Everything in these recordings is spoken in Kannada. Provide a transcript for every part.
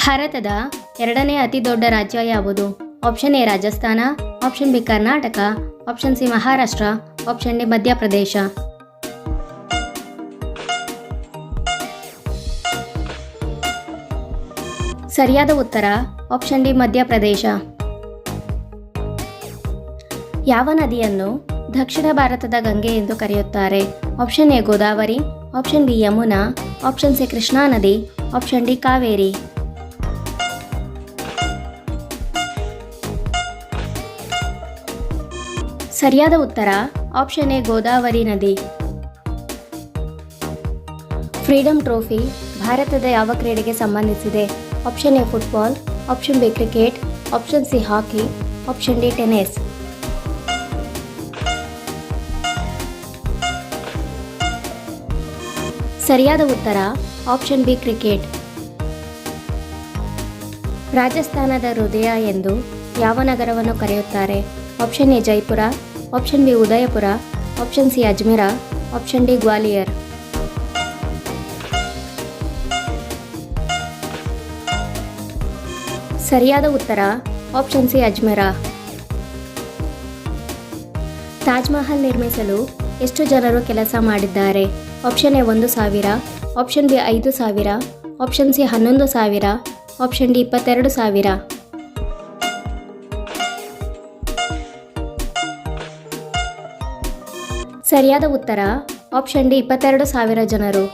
ಭಾರತದ ಎರಡನೇ ಅತಿ ದೊಡ್ಡ ರಾಜ್ಯ ಯಾವುದು? Option A Rajasthan option B Karnataka option C Maharashtra option D Madhya Pradesh. ಸರಿಯಾದ ಉತ್ತರ ಆಪ್ಷನ್ ಡಿ ಮಧ್ಯಪ್ರದೇಶ. ಯಾವ ನದಿಯನ್ನು ದಕ್ಷಿಣ ಭಾರತದ ಗಂಗೆ ಎಂದು ಕರೆಯುತ್ತಾರೆ? Option A Godavari option B Yamuna option C Krishna ನದಿ ಆಪ್ಷನ್ ಡಿ ಕಾವೇರಿ. ಸರಿಯಾದ ಉತ್ತರ, ಆಪ್ಷನ್ ಎ, ಗೋದಾವರಿ ನದಿ. ಫ್ರೀಡಮ್ ಟ್ರೋಫಿ ಭಾರತದ ಯಾವ ಕ್ರೀಡೆಗೆ ಸಂಬಂಧಿಸಿದೆ? Option A, football, option B, cricket, option C, hockey, option D tennis ಸರಿಯಾದ ಉತ್ತರ, ಆಪ್ಷನ್ ಬಿ, ಕ್ರಿಕೆಟ್. ರಾಜಸ್ಥಾನದ ಹೃದಯ ಎಂದು ಯಾವ ನಗರವನ್ನು ಕರೆಯುತ್ತಾರೆ? Option A Jaipur option B Udaipur option C Ajmer option D Gwalior ಸರಿಯಾದ ಉತ್ತರ ಆಪ್ಷನ್ ಸಿ ಅಜ್ಮೀರ ತಾಜ್ ಮಹಲ್ ನಿರ್ಮಿಸಲು ಎಷ್ಟು ಜನರು ಕೆಲಸ ಮಾಡಿದ್ದಾರೆ? ಆಪ್ಷನ್ ಎ ಒಂದು ಸಾವಿರ ಆಪ್ಷನ್ ಬಿ ಐದು ಸಾವಿರ ಆಪ್ಷನ್ ಸಿ ಹನ್ನೊಂದು ಸಾವಿರ ಆಪ್ಷನ್ ಡಿ ಇಪ್ಪತ್ತೆರಡು ಸಾವಿರ. ಸರಿಯಾದ ಉತ್ತರ ಆಪ್ಷನ್ ಡಿ, ಇಪ್ಪತ್ತೆರಡು ಸಾವಿರ ಜನರು.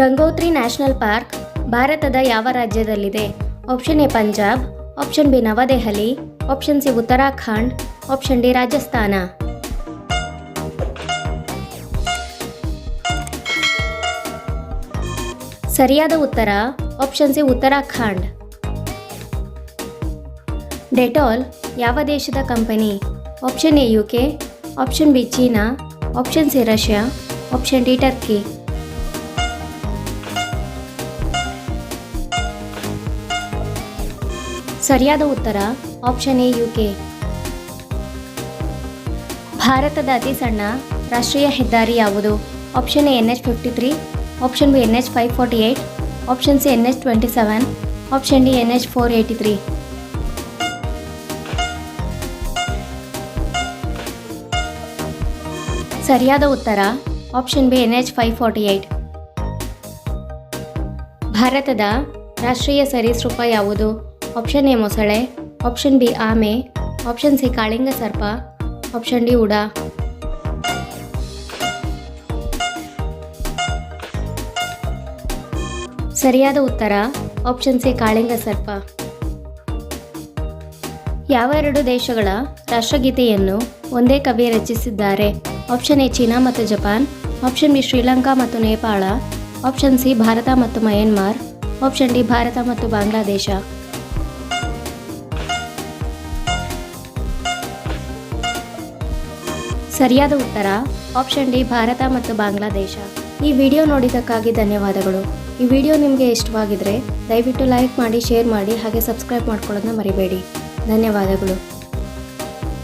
ಗಂಗೋತ್ರಿ ನ್ಯಾಷನಲ್ ಪಾರ್ಕ್, ಭಾರತದ ಯಾವ ರಾಜ್ಯದಲ್ಲಿದೆ? Option A, Punjab option B, Navadehali option C, Uttarakhand option D, Rajasthan. ಸರಿಯಾದ ಉತ್ತರ ಆಪ್ಷನ್ ಸಿ, ಉತ್ತರಾಖಂಡ್. ಡೆಟಾಲ್, ಯಾವ ದೇಶದ company? Option A U K option B China option C Russia option D Turkey ಸರಿಯಾದ ಉತ್ತರ ಆಪ್ಷನ್ ಎ ಯು ಕೆ ಭಾರತದ ಅತಿ ಸಣ್ಣ ರಾಷ್ಟ್ರೀಯ ಹೆದ್ದಾರಿ ಯಾವುದು? Option A N H fifty three option B N H five forty eight option C N H twenty seven option D N H four eighty three ಸರಿಯಾದ ಉತ್ತರ option B N H five forty eight ಭಾರತದ ರಾಷ್ಟ್ರೀಯ ಸರೀಸೃಪ ಯಾವುದು? ಆಪ್ಷನ್ ಎ ಮೊಸಳೆ ಆಪ್ಷನ್ ಬಿ ಆಮೆ ಆಪ್ಷನ್ ಸಿ ಕಾಳಿಂಗ ಸರ್ಪ ಆಪ್ಷನ್ ಡಿ ಉಡಾ. ಸರಿಯಾದ ಉತ್ತರ ಆಪ್ಷನ್ ಸಿ ಕಾಳಿಂಗ ಸರ್ಪ. ಯಾವ ಎರಡು ದೇಶಗಳ ರಾಷ್ಟ್ರಗೀತೆಯನ್ನು ಒಂದೇ ಕವಿ ರಚಿಸಿದ್ದಾರೆ? ಆಪ್ಷನ್ ಎ ಚೀನಾ ಮತ್ತು ಜಪಾನ್, ಆಪ್ಷನ್ ಬಿ ಶ್ರೀಲಂಕಾ ಮತ್ತು ನೇಪಾಳ, ಆಪ್ಷನ್ ಸಿ ಭಾರತ ಮತ್ತು ಮಯನ್ಮಾರ್, ಆಪ್ಷನ್ ಡಿ ಭಾರತ ಮತ್ತು ಬಾಂಗ್ಲಾದೇಶ. ಸರಿಯಾದ ಉತ್ತರ, ಆಪ್ಷನ್ ಡಿ ಭಾರತ ಮತ್ತು ಬಾಂಗ್ಲಾದೇಶ. ಈ ವಿಡಿಯೋ ನೋಡಿದ್ದಕ್ಕಾಗಿ ಧನ್ಯವಾದಗಳು. ಈ ವಿಡಿಯೋ ನಿಮಗೆ ಇಷ್ಟವಾಗಿದ್ರೆ ದಯವಿಟ್ಟು ಲೈಕ್ ಮಾಡಿ, ಶೇರ್ ಮಾಡಿ, ಹಾಗೆ ಸಬ್ಸ್ಕ್ರೈಬ್ ಮಾಡ್ಕೊಳ್ಳೋದನ್ನ ಮರಿಬೇಡಿ. ಧನ್ಯವಾದಗಳು.